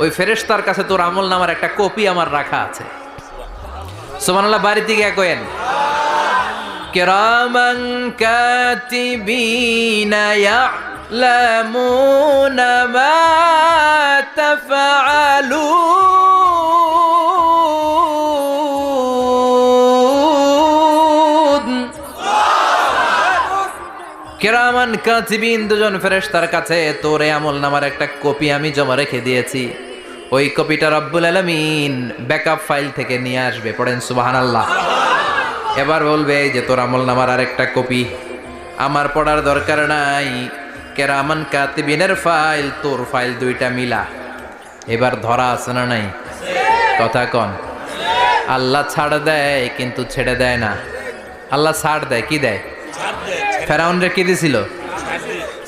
ওই ফেরেশতার কাছে তোর আমল নামার একটা কপি আমার রাখা আছে সুবহানাল্লাহ বাড়িতে গিয়ে কয়েন كراما كاتبين يعلمون ما تفعلون কেরামান কাতিবিন দুজন ফেরেশতার কাছে তোরে আমল নামার একটা কপি আমি জমা রেখে দিয়েছি ওই কপিটা রব্বুল আলামিন ব্যাকআপ ফাইল থেকে নিয়ে আসবে, পড়েন সুবাহান আল্লাহ এবার বলবে যে, তোর আমল নামার আরেকটা কপি। আমার পড়ার দরকার নাই। কেরামান কাতিবিনের ফাইল, তোর ফাইল দুইটা মিলা। এবার ধরা আছে না নাই? কথা কন। আল্লাহ ছাড় দেয়, কিন্তু ছেড়ে দেয় না। আল্লাহ ছাড় দেয়, কি দেয়? ফেরাউনরে কি দিছিল?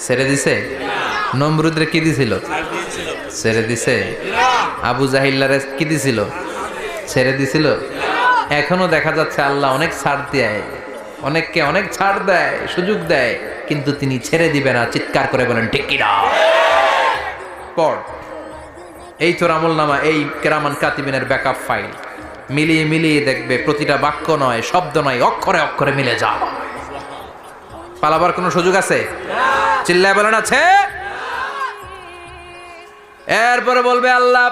ছেড়ে দিছে? নমরুদরে কি দিছিল? ছেড়ে দিছে? আবু জাহিল্লা জাহিল্লারে কি দিছিল? ছেড়ে দিছিল? এখনও দেখা যাচ্ছে আল্লাহ অনেক ছাড় দেয়। অনেককে অনেক ছাড় দেয়, সুযোগ দেয়, কিন্তু তিনি ছেড়ে দিবে না। চিৎকার করে বলেন, ঠিক পড়। এই তোর আমল নামা, এই কেরামান কাতিবিনের ব্যাকআপ ফাইল। মিলিয়ে মিলিয়ে দেখবে, প্রতিটা বাক্য নয়, শব্দ নয়, অক্ষরে অক্ষরে মিলে যা পালাবার কোনো সুযোগ আছে? চিল্লায় বলেন, আছে। এরপরে বলবে, আল্লাহ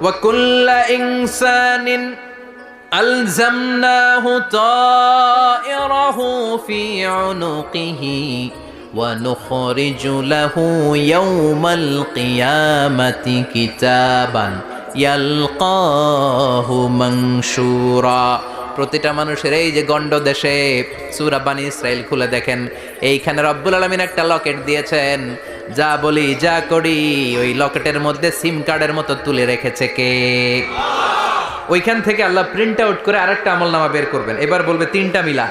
ওয়াকুল্লা ইনসানিন ألزمناه طائره في عنقه ونخرج له يوم القيامة كتابا يلقاه منشورا প্রতিটা মানুষের এই যে গন্ড দেশে সুরা বানি ইসরায়েল খুলে দেখেন এইখানে রব্বুল আলমিন একটা লকেট দিয়েছেন যা বলি, যা করি, ওই লকেটের মধ্যে সিম কার্ডের মতো তুলে রেখেছে কে? ওইখান থেকে আল্লাহ প্রিন্ট আউট করে আরেকটা আমল নামা বের করবেন। এবার বলবে তিনটা মিলা।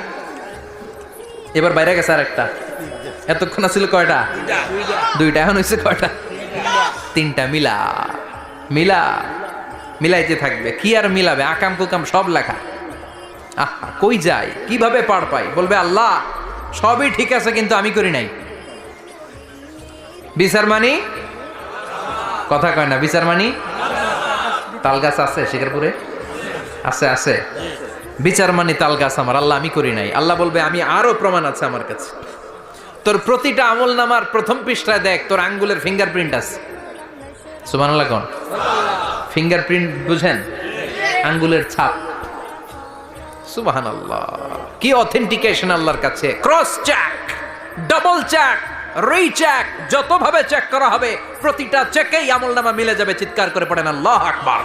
এবার বাইরে গেছে আরেকটা। এতক্ষণ ছিল কয়টা? দুইটা। এখন হয়েছে কয়টা? তিনটা মিলা। মিলা। মিলাইতে থাকবে। কি আর মিলাবে? আকাম কুকাম সব লেখা। আহা, কই যায়? কীভাবে পার পাই? বলবে, আল্লাহ, সবই ঠিক আছে, কিন্তু আমি করি নাই। বিচার মানি? কথা কয় না, বিচার মানি? তাল গাছ আছে শিকারপুরে? আছে আছে। বিচার মানি তাল গাছ আমার, আল্লাহ আমি করি নাই। আল্লাহ বলবে, আমি আরও প্রমাণ আছে আমার কাছে। তোর প্রতিটা আমল নামার প্রথম পৃষ্ঠায় দেখ, তোর আঙ্গুলের ফিঙ্গারপ্রিন্ট আছে। সুমান আল্লাহ কোন? ফিঙ্গারপ্রিন্ট বুঝেন? আঙ্গুলের ছাপ। সুবাহান আল্লাহ কি অথেন্টিকেশন আল্লাহর কাছে? Cross check double check recheck যতভাবে check করা হবে প্রতিটা চেকেই আমল নামা মিলে যাবে চিৎকার করে পড়েন আল্লাহ আকবার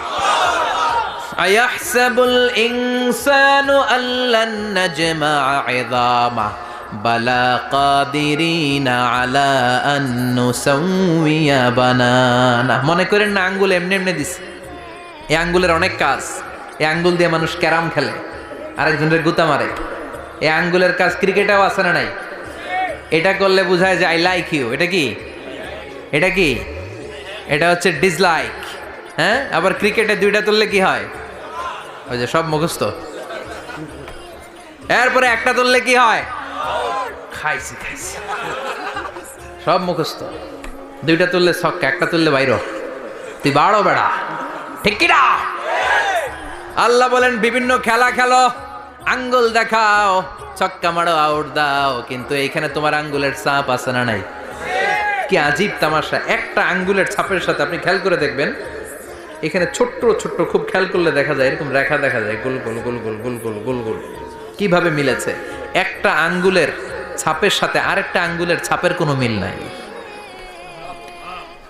أيحسب الإنسان أن لن نجمع عظامه بلى قادرين على أن نسوي بنانه মনে করেন না আঙ্গুল এমনি এমনি দিছে এই আঙ্গুলের অনেক কাজ এই আঙ্গুল দিয়ে মানুষ ক্যারাম খেলে আরেকজনের গুতা মারে এই আঙ্গুলের কাজ ক্রিকেটেও আছে না নাই এটা করলে বোঝায় যে আই লাইক ইউ এটা কি? এটা কি? এটা হচ্ছে ডিসলাইক হ্যাঁ? আবার ক্রিকেটে দুইটা তুললে কি হয়? ওই যে সব মুখস্থ। এরপরে একটা তুললে কি হয়? খাইছি খাইছি। সব মুখস্থ। দুইটা তুললে ছক্কা, একটা তুললে বাইর। তুই বাড়ো বেড়া। ঠিক কিনা? আল্লাহ বলেন, বিভিন্ন খেলা খেলো। আঙ্গুল দেখাও, ছক্কা মারো, আউট দাও, কিন্তু এইখানে তোমার আঙ্গুলের চাপ আছে না নাই? কি আজীব তামাশা, একটা আঙ্গুলের ছাপের সাথে আপনি খেয়াল করে দেখবেন, এখানে ছোট্ট ছোট্ট খুব খেয়াল করলে দেখা যায়, এরকম রেখা দেখা যায়, গোল গোল গোল গোল গোল গোল গোল গোল। কীভাবে মিলেছে? একটা আঙ্গুলের ছাপের সাথে আরেকটা আঙ্গুলের ছাপের কোনো মিল নাই।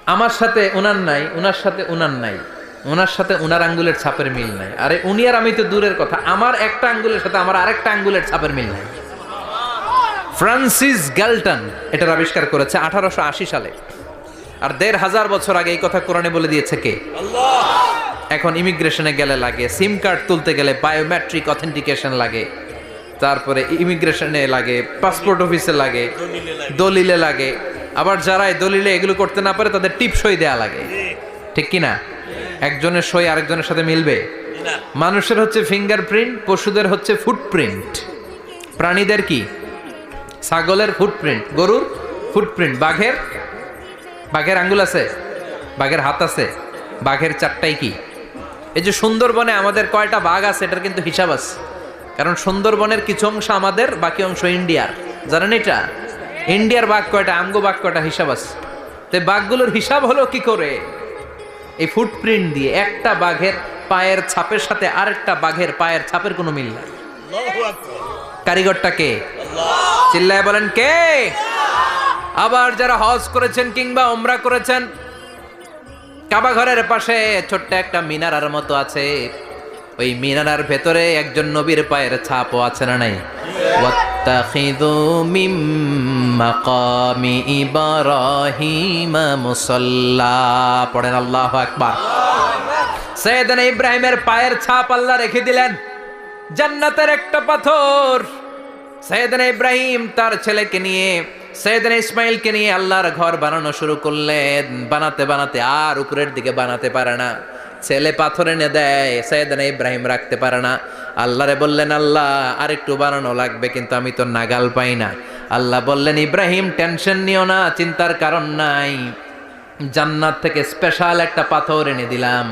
আমার সাথে উনার নাই, উনার সাথে উনার নাই। ওনার সাথে ওনার আঙ্গুলের ছাপের মিল নাই। আরে উনি আর আমি তো দূরের কথা। আমার একটা আঙ্গুলের সাথে আমার আরেকটা আঙ্গুলের ছাপের মিল নাই। ফ্রান্সিস গ্যালটন এটার আবিষ্কার করেছে আঠারোশো আশি সালে। আর দেড় হাজার বছর আগে এই কথা কোরআনে বলে দিয়েছে কে? এখন ইমিগ্রেশনে গেলে লাগে সিম কার্ড তুলতে গেলে বায়োমেট্রিক অথেন্টিকেশন লাগে তারপরে ইমিগ্রেশনে লাগে পাসপোর্ট অফিসে লাগে দলিলে লাগে আবার যারা দলিলে এগুলো করতে না পারে তাদের টিপসই দেয়া লাগে। ঠিক কি না একজনের সই আরেকজনের সাথে মিলবে। মানুষের হচ্ছে ফিঙ্গারপ্রিন্ট পশুদের হচ্ছে ফুটপ্রিন্ট প্রাণীদের কি? ছাগলের ফুটপ্রিন্ট গরুর ফুটপ্রিন্ট বাঘের? বাঘের আঙ্গুল আছে? বাঘের হাত আছে? বাঘের চারটাই কি? এই যে সুন্দরবনে আমাদের কয়টা বাঘ আছে, এটার কিন্তু হিসাব আছে। কারণ সুন্দরবনের কিছু অংশ আমাদের, বাকি অংশ ইন্ডিয়ার। জানেন এটা? ইন্ডিয়ার বাঘ কয়টা, আমগো বাঘ কয়টা হিসাব আছে? তো বাঘগুলোর হিসাব হলো কি করে? এই ফুটপ্রিন্ট দিয়ে একটা বাঘের পায়ের ছাপের সাথে আরেকটা বাঘের পায়ের ছাপের কোনো মিল নাই। কারিগরটা কে? চিল্লায় বলেন কে? আবার যারা হজ করেছেন কিংবা ওমরা করেছেন কাবা ঘরের পাশে ছোট্ট একটা মিনারার মতো আছে। ওই মিনারার ভেতরে একজন নবীর পায়ের ছাপও আছে না নাই? ওয়াত্তাখিযু মিম মাকামি ইব্রাহিম মুসাল্লা পড়েন আল্লাহু আকবার। সৈয়দনা ইব্রাহিমের পায়ের ছাপ আল্লাহ রেখে দিলেন। জান্নাতের একটা পাথর। সৈয়দনা ইব্রাহিম তার ছেলেকে নিয়ে, সৈয়দনা ইসমাইলকে নিয়ে আল্লাহর ঘর বানানো শুরু করলেন। বানাতে বানাতে আর উপরের দিকে বানাতে পারে না। ছেলে পাথর এনে দেয়, সৈয়দনা ইব্রাহিম রাখতে পারে না। আল্লাহরে বললেন, আল্লাহ আর একটু বানানো লাগবে, কিন্তু আমি তো নাগাল পাই না। আল্লাহ বললেন, ইব্রাহিম, টেনশন নিও না, চিন্তার কারণ নাই। জান্নাত থেকে স্পেশাল একটা পাথর এনে দিলাম।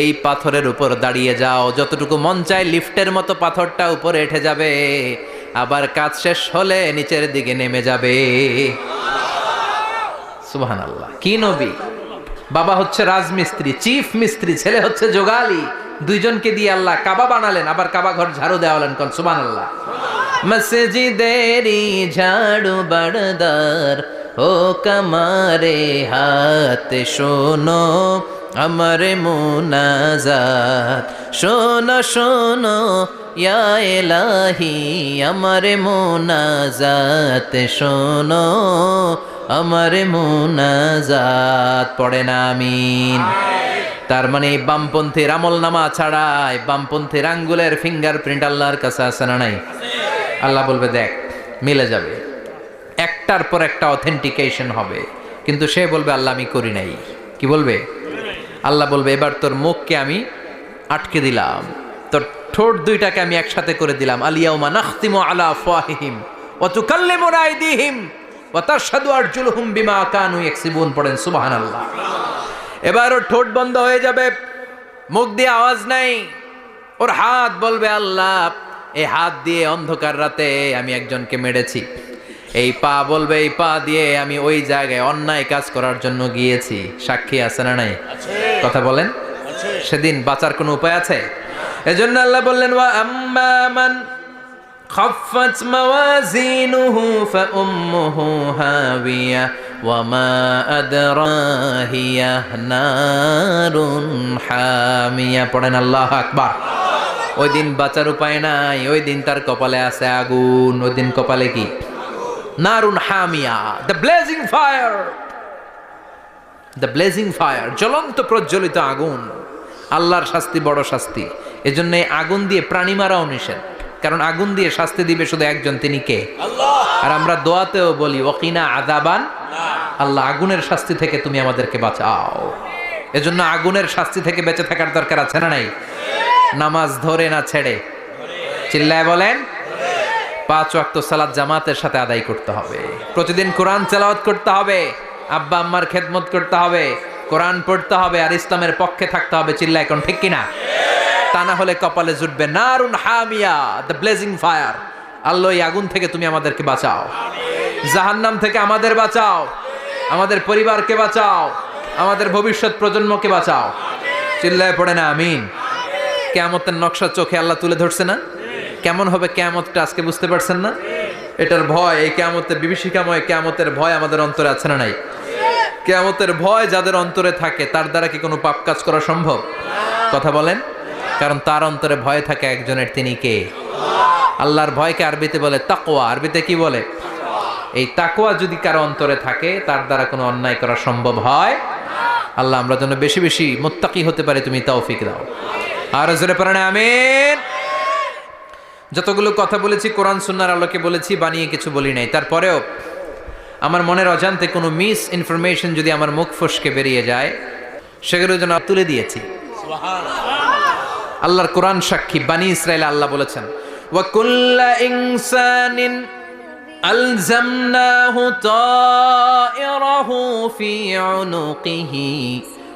এই পাথরের উপর দাঁড়িয়ে যাও। যতটুকু মন চায়, লিফটের মতো পাথরটা উপরে উঠে যাবে। আবার কাজ শেষ হলে নিচের দিকে নেমে যাবে। সুবহান আল্লাহ কি নবী? বাবা হচ্ছে রাজমিস্ত্রি, চিফ মিস্ত্রি, ছেলে হচ্ছে জোগালি। দুইজনকে দিয়ে আল্লাহ কাবা বানালেন, আবার কাবা ঘর ঝাড়ু দেওয়ালেন কন? সুবান আল্লাহ মসজিদেরি ঝাড়ু বড়দার ও কামারে হাতে শোনো। আমার মুনাজাত। শোনো শোনো, ইয়া এলাহি আমার মুনাজাত। শোনো, আমার মুনাজাত। পড়ে না, আমিন। তার মানে বামপন্থীর আমল নামা ছাড়াই বামপন্থীর আঙ্গুলের ফিঙ্গারপ্রিন্ট আল্লাহর কাছে আছে না নাই? আল্লাহ বলবে, দেখ, মিলে যাবে। একটার পর একটা অথেন্টিকেশন হবে। কিন্তু সে বলবে, আল্লাহ আমি করি নাই। কি বলবে? আল্লাহ বলবে, এবার তোর মুখকে আমি আটকে দিলাম। তোর ঠোঁট দুইটাকে আমি একসাথে করে দিলাম। আলিয়াউমা নাখতিমু আলা ফাহিহিম ওয়া তুকাল্লিমুনা আইদিহিম ওয়া তাশহাদু আরজুলুহুম বিমা কানু ইয়াকসিবুন। পড়েন, সুবহানাল্লাহ। এবার ওর ঠোঁট বন্ধ হয়ে যাবে। মুখ দিয়ে আওয়াজ নাই। ওর হাত বলবে, আল্লাহ এই হাত দিয়ে অন্ধকার রাতে আমি একজনকে মেরেছি। এই পা বলবে এই পা দিয়ে আমি ওই জায়গায় অন্যায় কাজ করার জন্য গিয়েছি সাক্ষী আছে না নাই কথা বলেন সেদিন বাঁচার কোনো উপায় আছে এজন্য আল্লাহ বললেন ওয়া আম্মা মান خفت موازينه فأمه هاوية وما أدراهي نار حامية পড়েন আল্লাহ আকবার ওই দিন বাঁচার উপায় নাই ওই দিন তার কপালে আছে আগুন ওই দিন কপালে কি নারুন হামিয়া the blazing fire the blazing fire জ্বলন্ত প্রজ্বলিত আগুন আল্লাহর শাস্তি বড় শাস্তি এজন্য আগুন দিয়ে প্রাণী মারাও নিষেধ কারণ আগুন দিয়ে শাস্তি দিবে শুধু একজন তিনি কে আর আমরা দোয়াতেও বলি ওকিনা আদাবান আল্লাহ আগুনের শাস্তি থেকে তুমি আমাদেরকে বাঁচাও এজন্য আগুনের শাস্তি থেকে বেঁচে থাকার দরকার আছে না নাই নামাজ ধরে না ছেড়ে চিল্লায় বলেন পাঁচ ওয়াক্ত সালাদ জামাতের সাথে আদায় করতে হবে। প্রতিদিন কোরআন চালাওয়াত করতে হবে, আব্বা আম্মার খেদমত করতে হবে, কোরআন পড়তে হবে আর ইসলামের পক্ষে থাকতে হবে চিল্লা এখন ঠিক কিনা? তা না হলে কপালে জুটবে নারুন হামিয়া দ্য ব্লেজিং ফায়ার আল্লাহ আগুন থেকে তুমি আমাদেরকে বাঁচাও। জাহান্নাম থেকে আমাদের বাঁচাও। আমাদের পরিবারকে বাঁচাও। আমাদের ভবিষ্যৎ প্রজন্মকে বাঁচাও। চিল্লায় পড়ে না, আমিন। কেয়ামতের নকশা চোখে আল্লাহ তুলে ধরছে না? কেমন হবে কেয়ামতটা আজকে বুঝতে পারছেন না? এটার ভয়, এই কেয়ামতের বিভীষিকাময় কেয়ামতের ভয় আমাদের অন্তরে আছে না নাই? কেয়ামতের ভয় যাদের অন্তরে থাকে, তার দ্বারা কি কোনো পাপ কাজ করা সম্ভব? কথা বলেন। কারণ তার অন্তরে ভয় থাকে একজনের, তিনি কে? আল্লাহর ভয়কে আরবিতে বলে তাকোয়া আরবিতে কি বলে? এই তাকোয়া যদি কারও অন্তরে থাকে, তার দ্বারা কোনো অন্যায় করা সম্ভব হয় আল্লাহ আমরা যেন বেশি বেশি মোত্তাকি হতে পারি, তুমি তৌফিক দাও। আর জোরে পারে না, আমিন। যতগুলো কথা বলেছি কোরআন সুন্নার আলোকে বলেছি বানিয়ে কিছু বলি নাই তারপরেও আমার মনের অজান্তে কোনো মিস ইনফরমেশন যদি আমার মুখ ফসকে বেরিয়ে যায় সেগুলো যেন তুলে দিয়েছি আল্লাহর কোরআন সাক্ষী বানি ইসরায়েল আল্লাহ বলেছেন ওয়াকুল্লা ইনসানিন ألزمناه طائره في عنقه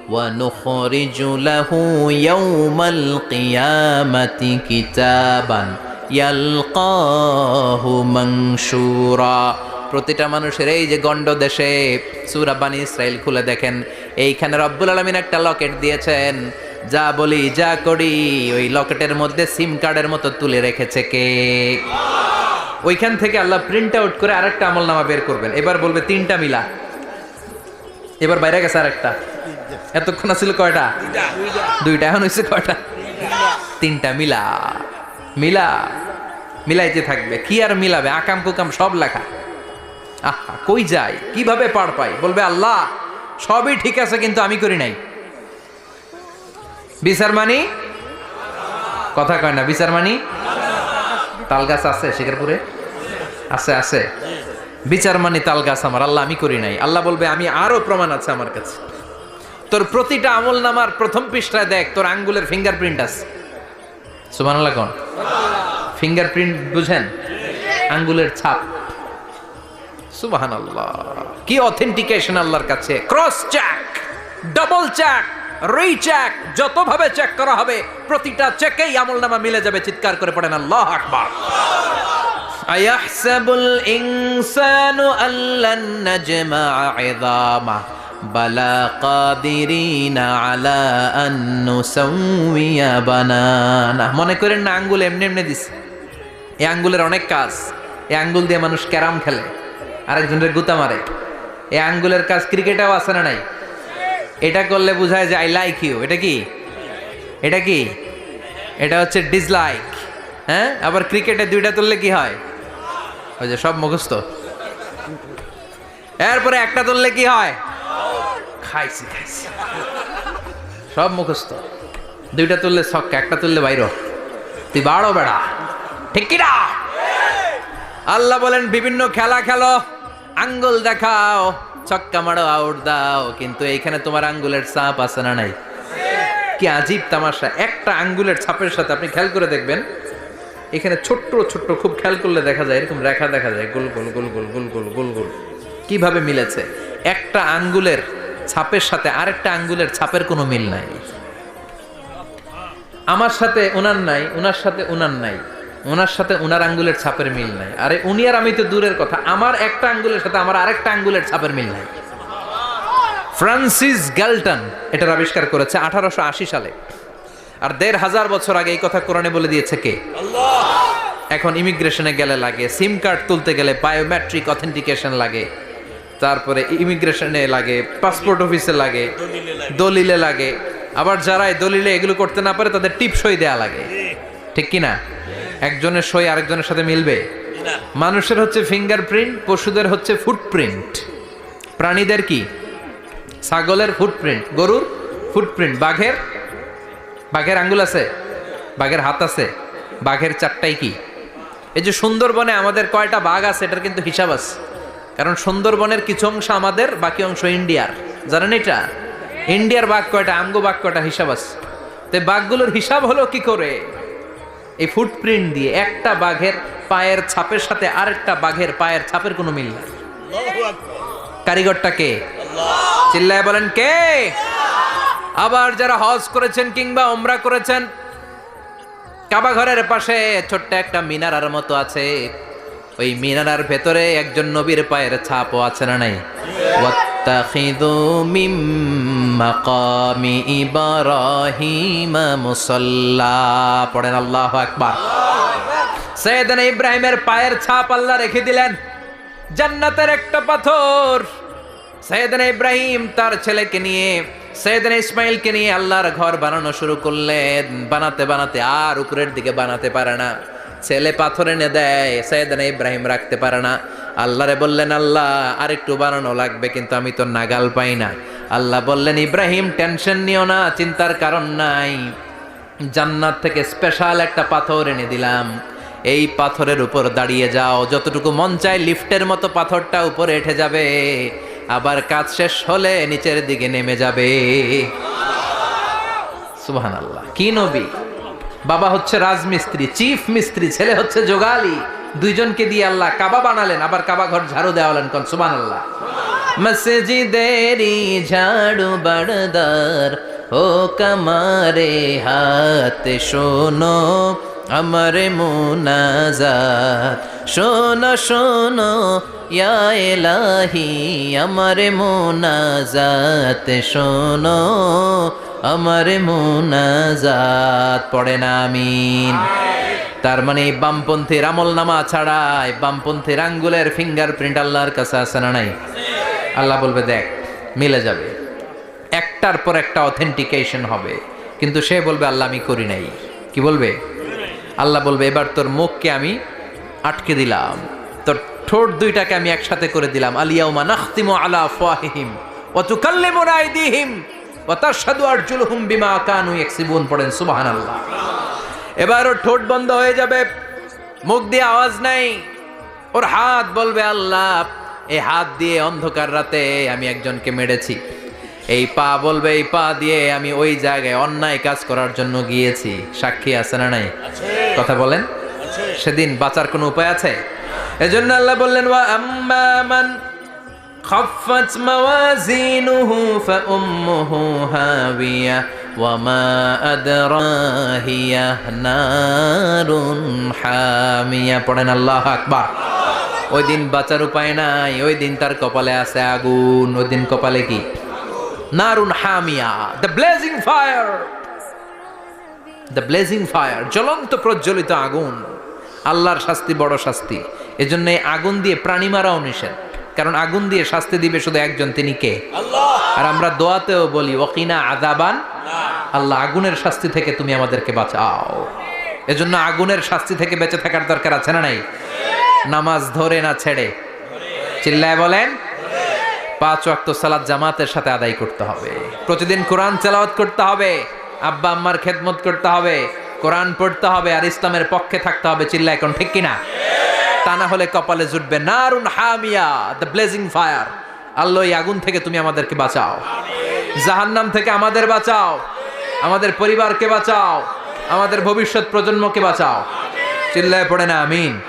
ونخرج له يوم القيامة كتابا ইয়ালকাহু মাংশুরা প্রতিটা মানুষের এই যে গণ্ড দেশে সুরাবানি ইসরায়েল খুলে দেখেন, এইখানে রব্বুল আলমিন একটা লকেট দিয়েছেন, যা বলি, যা করি। ওই লকেটের মধ্যে সিম কার্ডের মতো তুলে রেখেছে কে? ওইখান থেকে আল্লাহ প্রিন্ট আউট করে আরেকটা আমল নামা বের করবেন। এবার বলবে তিনটা মিলা। এবার বাইরে গেছে আরেকটা। এতক্ষণ ছিল কয়টা? দুইটা। এখন হয়েছে কয়টা? তিনটা মিলা। মিলা, মিলাইতে থাকবে। কি আর মিলাবে? আকাম কুকাম সব লেখা। আহা, কই যাই কীভাবে পার পাই? বলবে, আল্লাহ, সবই ঠিক আছে, কিন্তু আমি করি নাই। বিচার মানি? কথা কয় না, বিচার মানি? তাল গাছ আছে শিকারপুরে? আছে আছে। বিচার মানি তাল গাছ আমার, আল্লাহ, আমি করি নাই। আল্লাহ বলবে, আমি আরও প্রমাণ আছে আমার কাছে। তোর প্রতিটা আমল নামার প্রথম পৃষ্ঠায় দেখ, তোর আঙ্গুলের ফিঙ্গারপ্রিন্ট আছে। সুবানাল্লাহ কোন? ফিঙ্গারপ্রিন্ট বুঝেন? আঙ্গুলের ছাপ। সুবাহান আল্লাহ কি অথেন্টিকেশন আল্লাহর কাছে? Cross check double check re check যতভাবে check করা হবে, প্রতিটা চেকেই আমল নামা মিলে যাবে, চিৎকার করে পড়েন আল্লাহ আকবার। আয়াহসাবুল ইনসানু আল্লান নাজমা ইযামা বালা আলা আন্নু সাউমিয়া বানানা। মনে করেন না, আঙ্গুল এমনি এমনি দিছে। এই আঙ্গুলের অনেক কাজ। এই আঙ্গুল দিয়ে মানুষ ক্যারাম খেলে, আরেকজনের গুতা মারে। এই আঙ্গুলের কাজ ক্রিকেটেও আছে না নাই? এটা করলে বোঝায় যে, আই লাইক ইউ। এটা কি? এটা কি? এটা হচ্ছে ডিসলাইক। হ্যাঁ? আবার ক্রিকেটে দুইটা তুললে কি হয়? ওই যে সব মুখস্থ। এরপরে একটা তুললে কি হয়? খাইছি খাইছি। সব মুখস্থ। দুইটা তুললে ছক্কা, একটা তুললে বাইর। তুই বাড়ো বেড়া। ঠিক কিনা? আল্লাহ বলেন, বিভিন্ন খেলা খেলো, আঙ্গুল দেখাও, ছক্কা মারো, আউট দাও। কিন্তু এইখানে তোমার আঙ্গুলের চাপ আছে না নাই? কি আজীব তামাশা। একটা আঙ্গুলের ছাপের সাথে আপনি খেয়াল করে দেখবেন, এখানে ছোট্ট ছোট্ট খুব খেয়াল করলে দেখা যায়, এরকম রেখা দেখা যায়, গোল গোল গোল গোল গোল গোল গোল গোল। কীভাবে মিলেছে? একটা আঙ্গুলের ছাপের সাথে আরেকটা আঙ্গুলের ছাপের কোনো মিল নাই। আমার সাথে ওনার নাই ওনার সাথে ওনার নাই ওনার সাথে ওনার আঙ্গুলের ছাপের মিল নাই। আরে উনি আর আমি তো দূরের কথা আমার একটা আঙ্গুলের সাথে আমার আরেকটা আঙ্গুলের ছাপের মিল নাই। ফ্রান্সিস গ্যালটন এটার আবিষ্কার করেছে আঠারোশো আশি সালে। আর দেড় হাজার বছর আগে এই কথা কোরআনে বলে দিয়েছে কে? এখন ইমিগ্রেশনে গেলে লাগে সিম কার্ড তুলতে গেলে বায়োমেট্রিক অথেন্টিকেশন লাগে। তারপরে ইমিগ্রেশনে লাগে পাসপোর্ট অফিসে লাগে, দলিলে লাগে। আবার যারা দলিলে এগুলো করতে না পারে, তাদের টিপ সই দেয়া লাগে। ঠিক কি না একজনের সই আরেকজনের সাথে মিলবে। মানুষের হচ্ছে ফিঙ্গারপ্রিন্ট পশুদের হচ্ছে ফুটপ্রিন্ট প্রাণীদের কি? ছাগলের ফুটপ্রিন্ট গরুর ফুটপ্রিন্ট বাঘের? বাঘের আঙ্গুল আছে? বাঘের হাত আছে? বাঘের চারটাই কি? এই যে সুন্দরবনে আমাদের কয়টা বাঘ আছে, এটার কিন্তু হিসাব আছে। কারণ সুন্দরবনের কিছু অংশ আমাদের বাকি অংশ ইন্ডিয়ার। জানেন এটা? ইন্ডিয়ার বাঘ কয়টা? আঙ্গু বাঘ কয়টা হিসাব আছে? তো বাঘগুলোর হিসাব হলো কি করে? এই ফুটপ্রিন্ট দিয়ে একটা বাঘের পায়ের ছাপের সাথে আরেকটা বাঘের পায়ের ছাপের কোনো মিল নাই। কারিগরটা কে? চিল্লায় বলেন কে? আবার যারা হজ করেছেন কিংবা ওমরা করেছেন কাবা ঘরের পাশে ছোট্ট একটা মিনারার মতো আছে। ওই মিনারার ভেতরে একজন নবীর পায়ের ছাপও আছে না নাই? পড়েন আল্লাহ একবার সেদিন ইব্রাহিমের পায়ের ছাপ আল্লাহ রেখে দিলেন। জান্নাতের একটা পাথর। সেদিন ইব্রাহিম তার ছেলেকে নিয়ে সেদিন ইসমাইলকে নিয়ে আল্লাহর ঘর বানানো শুরু করলেন। বানাতে বানাতে আর উপরের দিকে বানাতে পারে না। ছেলে পাথর এনে দেয়, সৈয়দনা ইব্রাহিম রাখতে পারে না। আল্লাহরে বললেন, আল্লাহ আর একটু বানানো লাগবে, কিন্তু আমি তো নাগাল পাই না। আল্লাহ বললেন, ইব্রাহিম, টেনশন নিও না, চিন্তার কারণ নাই। জান্নাত থেকে স্পেশাল একটা পাথর এনে দিলাম। এই পাথরের উপর দাঁড়িয়ে যাও। যতটুকু মন চায়, লিফটের মতো পাথরটা উপরে উঠে যাবে। আবার কাজ শেষ হলে নিচের দিকে নেমে যাবে। সুবহান আল্লাহ কি নবী? বাবা হচ্ছে রাজমিস্ত্রি, চিফ মিস্ত্রি, ছেলে হচ্ছে যোগালি দুইজনকে দিয়ে আল্লাহ কাবা বানালেন, আবার কাবা ঘর ঝাড়ু দেওয়ালেন কোন? সুবান আল্লাহ মসজিদেরি ঝাড়ু বাড়দার ও কামারে হাত শোনো, আমার মুনাজাত। শোনো শোনো, ইয়া আমার মুনাজাত শোনো। আমার মুনাজাত, পড়ে না, আমিন। তার মানে বামপন্থীর আমল নামা ছাড়াই বামপন্থীর আঙ্গুলের ফিঙ্গারপ্রিন্ট আল্লাহর কাছে আছে না নাই? আল্লাহ বলবে, দেখ, মিলে যাবে। একটার পর একটা অথেন্টিকেশন হবে। কিন্তু সে বলবে, আল্লাহ, আমি করি নাই। কি বলবে? আল্লাহ বলবে, এবার তোর মুখকে আমি আটকে দিলাম। তোর ঠোঁট দুইটাকে আমি একসাথে করে দিলাম। আলিয়াউমা নাখতিমু আলা ফাহিহিম ওয়া তুকাল্লিমুনা আইদিহিম। ওয়া তাশহাদু আরজুলুহুম বিমা কানু ইয়াকসিবুন পড়েন সুবহানাল্লাহ। এবার ওর ঠোঁট বন্ধ হয়ে যাবে মুখ দিয়ে আওয়াজ নাই। ওর হাত বলবে আল্লাহ এই হাত দিয়ে অন্ধকার রাতে আমি একজনকে মেরেছি। এই পা বলবে এই পা দিয়ে আমি ওই জায়গায় অন্যায় কাজ করার জন্য গিয়েছি। সাক্ষী আছে না নাই? কথা বলেন। সেদিন বাঁচার কোনো উপায় আছে? এজন্য আল্লাহ বললেন ওয়া আম্মা মান خفت موازينه فأمه هاوية وما أدراهي نار حامية পড়েন আল্লাহ আকবার ওই দিন বাঁচার উপায় নাই ওই দিন তার কপালে আছে আগুন ওই দিন কপালে কি নারুন হামিয়া the blazing fire the blazing fire জ্বলন্ত প্রজ্বলিত আগুন আল্লাহর শাস্তি বড় শাস্তি এজন্য এই আগুন দিয়ে প্রাণী মারাও নিষেধ কারণ আগুন দিয়ে শাস্তি দিবে শুধু একজন তিনি কে? আর আমরা দোয়াতেও বলি ওকিনা আদাবান আল্লাহ আগুনের শাস্তি থেকে তুমি আমাদেরকে বাঁচাও। এজন্য আগুনের শাস্তি থেকে বেঁচে থাকার দরকার আছে না নাই? নামাজ ধরে না ছেড়ে? চিল্লায় বলেন পাঁচ ওয়াক্ত সালাদ জামাতের সাথে আদায় করতে হবে। প্রতিদিন কোরআন চালাওয়াত করতে হবে আব্বা আম্মার খেদমত করতে হবে কোরআন পড়তে হবে আর ইসলামের পক্ষে থাকতে হবে চিল্লা এখন ঠিক কিনা? তা না হলে কপালে জুটবে নারুন হামিয়া দ্য ব্লেজিং ফায়ার আল্লাহ এই আগুন থেকে তুমি আমাদেরকে বাঁচাও। জাহান্নাম থেকে আমাদের বাঁচাও। আমাদের পরিবারকে বাঁচাও। আমাদের ভবিষ্যৎ প্রজন্মকে বাঁচাও। চিল্লায় পড়ে না, আমিন।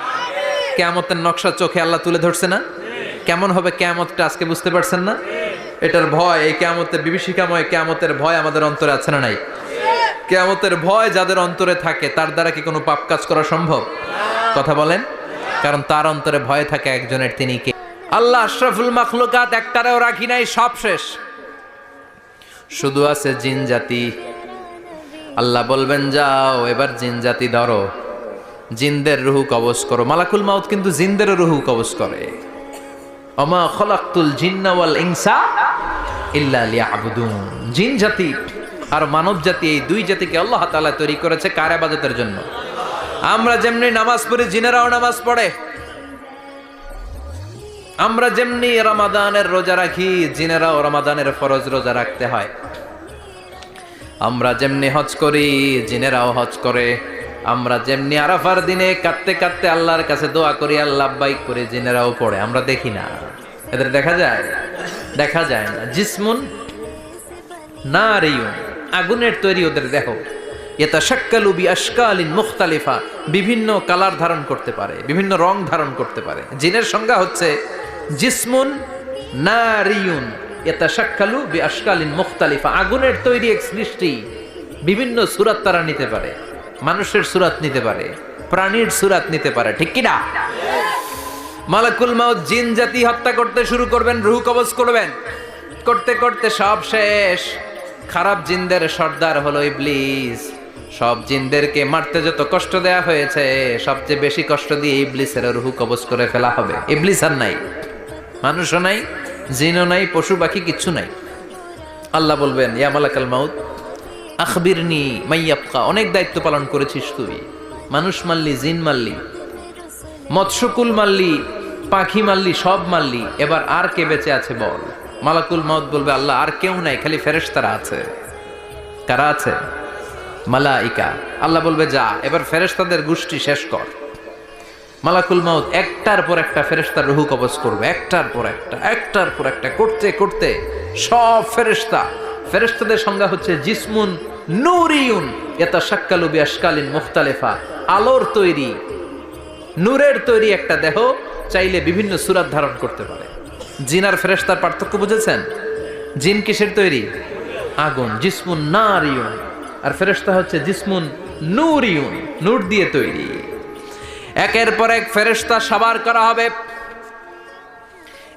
কেয়ামতের নকশা চোখে আল্লাহ তুলে ধরছে না? কেমন হবে কেয়ামতটা আজকে বুঝতে পারছেন না? এটার ভয়, এই কেয়ামতের বিভীষিকাময় কেয়ামতের ভয় আমাদের অন্তরে আছে না নাই? কেয়ামতের ভয় যাদের অন্তরে থাকে, তার দ্বারা কি কোনো পাপ কাজ করা সম্ভব? কথা বলেন। কারণ তার অন্তরে ভয় থাকে একজনের, তিনি কে? আল্লাহ আশরাফুল মাখলুকাত একটারেও রাখি নাই, সব শেষ। শুধু আছে জিন জাতি। আল্লাহ বলবেন, যাও, এবার জিন জাতি ধরো। জিনদের রুহু কবজ করো। মালাকুল মাউত কিন্তু জিনদের রুহু কবজ করে। অমা খলাক্তুল জিন্না ওয়াল ইনসা ইল্লা লিয়াবুদুন। জিন জাতি আর মানব জাতি, এই দুই জাতিকে আল্লাহ তাআলা তৈরি করেছে কার ইবাদতের জন্য? আমরা যেমনি নামাজ পড়ি, জিনেরাও নামাজ পড়ে। আমরা যেমনি রমাদানের রোজা রাখি, জিনেরাও রমাদানের ফরজ রোজা রাখতে হয়। আমরা যেমনি হজ করি, জিনেরাও হজ করে। আমরা যেমনি আরাফার দিনে কাঁদতে কাঁদতে আল্লাহর কাছে দোয়া করি, আল্লাহ বাইক করে জিনেরাও পড়ে। আমরা দেখি না। এদের দেখা যায়? দেখা যায় না। জিসমুন না আগুনের তৈরি ওদের দেহ। এটা শাক্কালু বি আশকালিন মুখতালিফা। বিভিন্ন কালার ধারণ করতে পারে, বিভিন্ন রং ধারণ করতে পারে। জিনের সংজ্ঞা হচ্ছে জিসমুন না রিউন এটা শাক্কালু বি আশকালিন মুখতালিফা। আগুনের তৈরি এক সৃষ্টি বিভিন্ন সুরাত তারা নিতে পারে, মানুষের সুরাত নিতে পারে, প্রাণীর সুরাত নিতে পারে। ঠিক কিনা? মালাকুল মাউত জিন জাতি হত্যা করতে শুরু করবেন, রুহ কবজ করবেন। করতে করতে সব শেষ। খারাপ জিনদের সর্দার হলো ইবলিস। সব জিনদেরকে মারতে যত কষ্ট দেয়া হয়েছে, সবচেয়ে বেশি কষ্ট দিয়ে ইবলিসের রুহু কবজ করে ফেলা হবে। ইবলিস আর নাই। মানুষও নাই, জিনও নাই, পশু পাখি কিচ্ছু নাই। আল্লাহ বলবেন, ইয়া মালাকাল মাউত, আখবিরনি মাইয়াবকা অনেক দায়িত্ব পালন করেছিস তুই। মানুষ মারলি, জিন মারলি, মৎস্যকুল মারলি, পাখি মারলি, সব মারলি। এবার আর কে বেঁচে আছে বল? মালাকুল মাউত বলবে, আল্লাহ, আর কেউ নাই, খালি ফেরেশতারা আছে। কারা আছে? মালাইকা। আল্লাহ বলবে, যা, এবার ফেরেশতাদের গোষ্ঠী শেষ কর। মালাকুল মাউত একটার পর একটা ফেরেশতার রুহু কবজ করবে, একটার পর একটা, একটার পর একটা, করতে করতে সব ফেরেশতা। ফেরেশতাদের সংজ্ঞা হচ্ছে জিসমুন নূরিউন এটা শাক্কালু বিয়াশকালিন মুখতালেফা। আলোর তৈরি, নূরের তৈরি একটা দেহ চাইলে বিভিন্ন সুরাত ধারণ করতে পারে। জিন আর ফেরেশতার পার্থক্য বুঝেছেন? জিন কিসের তৈরি? আগুন, জিসমুন নারিউন আর ফেরেশতা হচ্ছে জিসমুন নূরিউন, নূর দিয়ে তৈরি। একের পর এক ফেরেশতা সাবার করা হবে।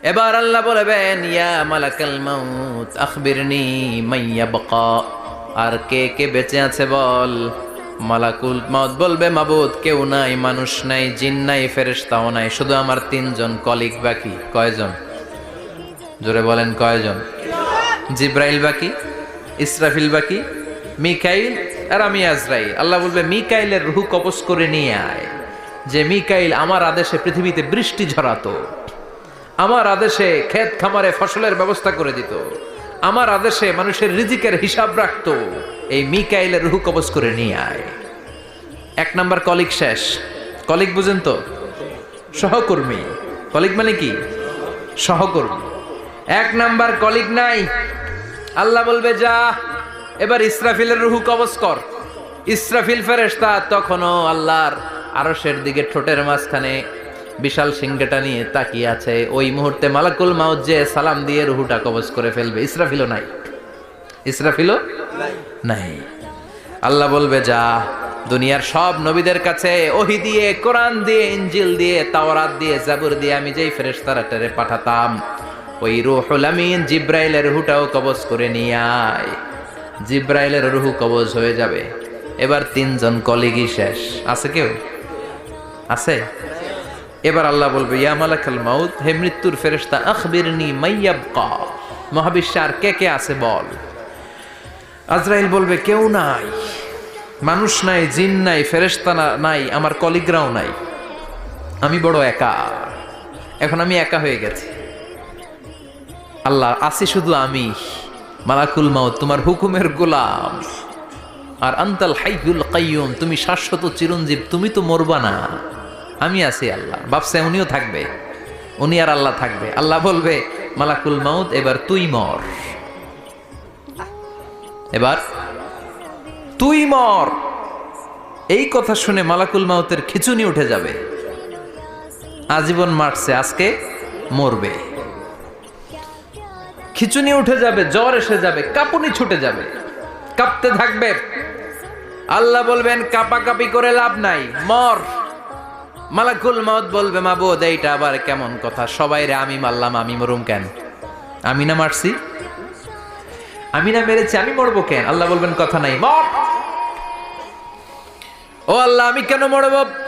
এবার আল্লাহ বলবেন, ইয়া মালাকাল মাউত, আখবিরনি মাইয়া বকা আর কে কে বেঁচে আছে বল? মালাকুল মাউত বলবে, মাবুদ, কেউ নাই, মানুষ নাই, জিন নাই, ফেরেশতাও নাই, শুধু আমার তিনজন কলিগ বাকি। কয়জন? জোরে বলেন, কয়জন? জিব্রাইল বাকি, ইসরাফিল বাকি মিকাইল আর আমি আজরাইল। আল্লাহ বলবে, মিকাইলের রুহু কবজ করে নিয়ে আয়। যে মিকাইল আমার আদেশে পৃথিবীতে বৃষ্টি ঝরাতো, আমার আদেশে ক্ষেত খামারে ফসলের ব্যবস্থা করে দিত, আমার আদেশে মানুষের রিজিকের হিসাব রাখতো, এই মিকাইলের রুহু কবজ করে নিয়ে আয়। এক নাম্বার কলিগ শেষ। কলিগ বুঝেন তো? সহকর্মী। কলিগ মানে কি? সহকর্মী। এক নাম্বার কলিগ নাই। আল্লাহ বলবে, যা এবার ইসরাফিলের রুহু কবজ কর। ইসরাফিল ফেরেশতা তখনও আল্লাহর আরশের দিকে ঠোঁটের মাঝখানে বিশাল সিংহটা নিয়ে তাকিয়ে আছে। ওই মুহূর্তে মালাকুল মাউত যে সালাম দিয়ে রুহুটা কবজ করে ফেলবে। ইসরাফিলও নাই। ইসরাফিলও নাই। আল্লাহ বলবে, যা, দুনিয়ার সব নবীদের কাছে ওহি দিয়ে, কোরআন দিয়ে ইঞ্জিল দিয়ে, তাওরাত দিয়ে, জাবুর দিয়ে আমি যেই ফেরেশতারাটারে পাঠাতাম, ওই রুহুল আমিন জিব্রাইলের রুহুটাও কবজ করে নিয়ে আয়। জিব্রাইলের রুহু কবজ হয়ে যাবে। এবার তিনজন কলিগই শেষ। আছে কেউ? আছে? এবার আল্লাহ বলবে, ইয়া মালাকাল মাউত, হে মৃত্যুর ফেরেশতা, আখবিরনি মাইয়াব মাইয়াবকা মহাবিশ্বে আর কে কে আছে বল? আজরাইল বলবে, কেউ নাই। মানুষ নাই, জিন নাই, ফেরেশতা নাই, আমার কলিগরাও নাই। আমি বড় একা। এখন আমি একা হয়ে গেছি। আল্লাহ আছি শুধু আমি। মালাকুল মাউত, তোমার হুকুমের গোলাম। আর আন্তাল হাইহুল কাইয়ুম, তুমি শাশ্বত চিরঞ্জীব, তুমি তো মরবা না। আমি আছি আল্লাহ। বাপসে উনিও থাকবে। উনি আর আল্লাহ থাকবে। আল্লাহ বলবে, মালাকুল মাউত, এবার তুই মর। এবার তুই মর। এই কথা শুনে মালাকুল মাউতের খিচুনি উঠে যাবে। আজীবন মারছে, আজকে মরবে। খিচুনি উঠে যাবে, জ্বর এসে যাবে, কাঁপুনি ছুটে যাবে। কাঁপতে থাকবে। আল্লাহ বলবেন, কাপাকাপি করে লাভ নাই, মর। মালাকুল মত বলবে মা মাবুদ, এইটা আবার কেমন কথা? সবাই রে, আমি মারলাম, আমি মরুম কেন? আমি না মারছি? আমি না মেরেছি, আমি মরবো কেন? আল্লাহ বলবেন, কথা নাই, মর। ও আল্লাহ, আমি কেন মরবো?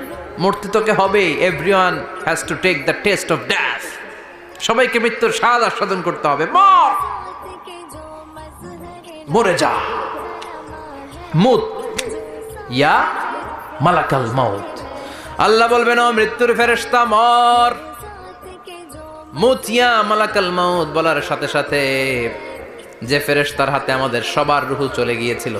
মূর্তি তোকে হবে। Everyone has to take the test of death সবাইকে মৃত্যুর স্বাদ আস্বাদন করতে হবে। মর! মরে যা। মুত। ইয়া মালাকাল মাউত। আল্লাহ বলবেন, ও মৃত্যুর ফেরেশতা, মর! মুতিয়া মালাকাল মাউত বলার সাথে সাথে যে ফেরেশতার হাতে আমাদের সবার রুহু চলে গিয়েছিল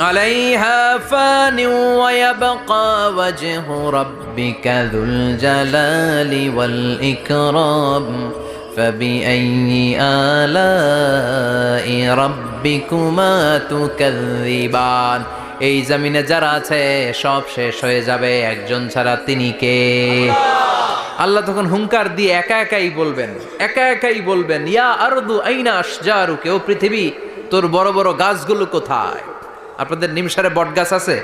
عليها فان ويبقى وجه ربك ذو الجلال والإكرام فبأي آلاء ربكما تكذبان এই জমিনে যারা আছে সব শেষ হয়ে যাবে একজন ছাড়া তিনি কে আল্লাহ তখন হুঙ্কার দিয়ে একা একাই বলবেন একা একাই বলবেন ইয়া আরদু আইনা আশজারু কেউ পৃথিবী তোর বড় বড় গাছগুলো কোথায় আপনাদের নিমসারে বটগাছ আছে?